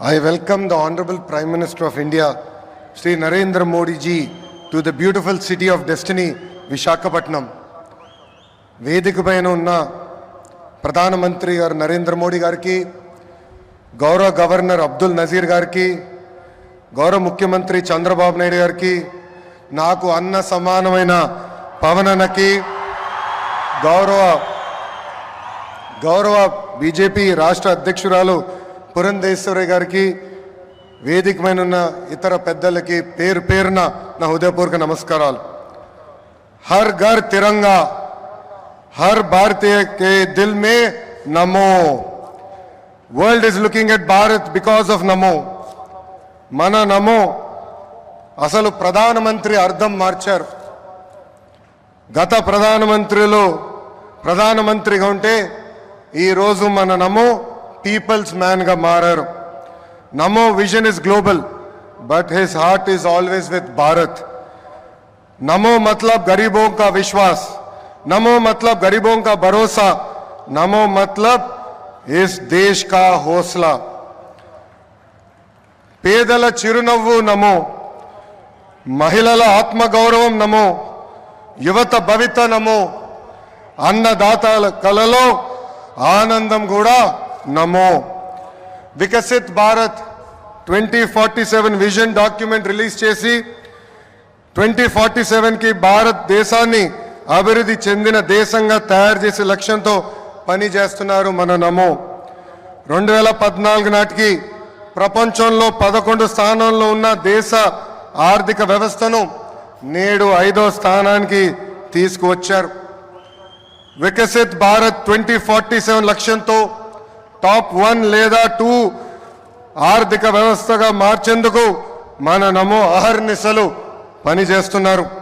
I welcome the Honorable Prime Minister of India, Sri Narendra Modi ji, to the beautiful city of destiny, Vishakhapatnam. వేదిక పైన ఉన్న ప్రధానమంత్రి గారు నరేంద్ర మోడీ గారికి గౌరవ గవర్నర్ అబ్దుల్ నజీర్ గారికి గౌరవ ముఖ్యమంత్రి చంద్రబాబు నాయుడు గారికి నాకు అన్న సమానమైన పవననకి గౌరవ గౌరవ బీజేపీ రాష్ట్ర అధ్యక్షురాలు పురంధేశ్వరి గారికి వేదికమైన ఉన్న ఇతర పెద్దలకి పేరు పేరున నా హృదయపూర్వక నమస్కారాలు. హర్ ఘర్ తిరంగా హర్ భారతీయ కే దిల్ మే Namo. World is looking at Bharat because of Namo. మన నమో అసలు ప్రధానమంత్రి అర్థం మార్చారు. గత ప్రధానమంత్రిలో ప్రధానమంత్రిగా ఉంటే ఈరోజు మన నమో పీపుల్స్ మ్యాన్గా మారారు Namo vision is global but his heart is always with Bharat Namo मतलब गरीबों का विश्वास नमो मतलब गरीबों का भरोसा नमो मतलब इस देश का हौसला పేదల చిరునవ్వు నమో మహిళల ఆత్మగౌరవం నమో యువత భవిత నమో అన్నదాతల కలలో ఆనందం కూడా Namo. Viksit Bharat twenty forty seven vision document release చేసి ట్వంటీ ఫార్టీ సెవెన్కి భారతదేశాన్ని అభివృద్ధి చెందిన దేశంగా తయారు చేసే లక్ష్యంతో పని చేస్తున్నారు మన నమో. రెండు వేల పద్నాలుగు నాటికి ప్రపంచంలో పదకొండు స్థానంలో ఉన్న దేశ ఆర్థిక వ్యవస్థను నేడు ఐదో స్థానానికి తీసుకువచ్చారు. Viksit Bharat twenty forty seven లక్ష్యంతో టాప్ వన్ లేదా టూ ఆర్థిక వ్యవస్థగా మార్చేందుకు మన నమో అహర్నిశలు పనిచేస్తున్నారు.